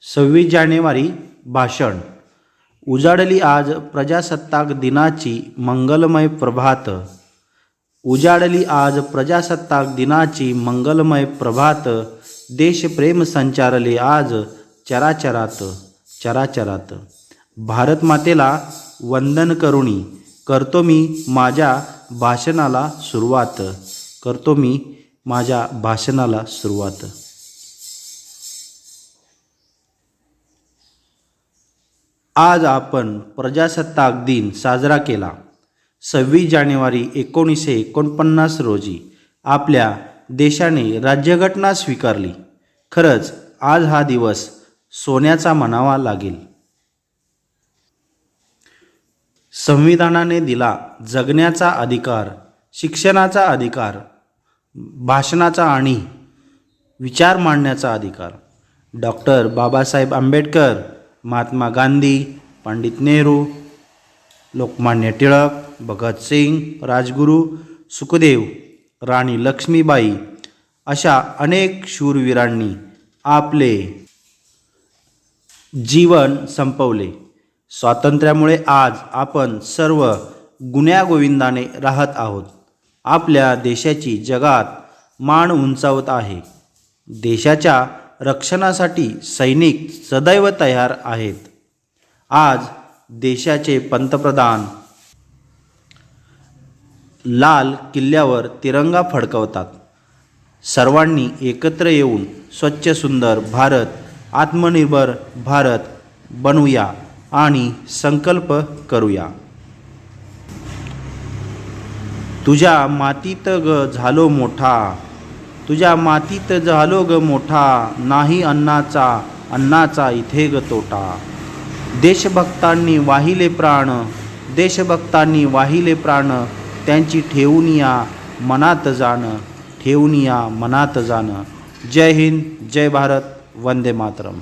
सव्वीस जानेवारी भाषण. उजाडली आज प्रजासत्ताक दिनाची मंगलमय प्रभात. उजाडली आज प्रजासत्ताक दिनाची मंगलमय प्रभात. देशप्रेम संचारले आज चराचरात चराचरात. भारत मातेला वंदन करुणी करतो मी माझ्या भाषणाला सुरुवात. करतो मी माझ्या भाषणाला सुरुवात. आज आपण प्रजासत्ताक दिन साजरा केला. सव्वीस जानेवारी एकोणीसशे एकोणपन्नास रोजी आपल्या देशाने राज्यघटना स्वीकारली. खरंच आज हा दिवस सोन्याचा म्हणावा लागेल. संविधानाने दिला जगण्याचा अधिकार शिक्षणाचा अधिकार भाषणाचा आणि विचार मांडण्याचा अधिकार. डॉक्टर बाबासाहेब आंबेडकर महात्मा गांधी पंडित नेहरू लोकमान्य टिळक भगतसिंग राजगुरू सुखदेव राणी लक्ष्मीबाई अशा अनेक शूरवीरांनी आपले जीवन संपवले. स्वातंत्र्यामुळे आज आपण सर्व गुण्यागोविंदाने राहत आहोत. आपल्या देशाची जगात मान उंचावत आहे. देशाच्या रक्षणासाठी सैनिक सदैव तयार आहेत. आज देशाचे पंतप्रधान लाल किल्ल्यावर तिरंगा फडकवतात. सर्वांनी एकत्र येऊन स्वच्छ सुंदर भारत आत्मनिर्भर भारत बनवूया आणि संकल्प करूया. तुझ्या मातीत ग झालो मोठा तुझ्या मातीत झालो ग मोठा नाही अन्नाचा अन्नाचा इथे ग तोटा. देशभक्तांनी वाहिले प्राण देशभक्तांनी वाहिले प्राण त्यांची ठेवून या मनात जाणं ठेवून या मनात जाणं. जय हिंद जय भारत वंदे मातरम.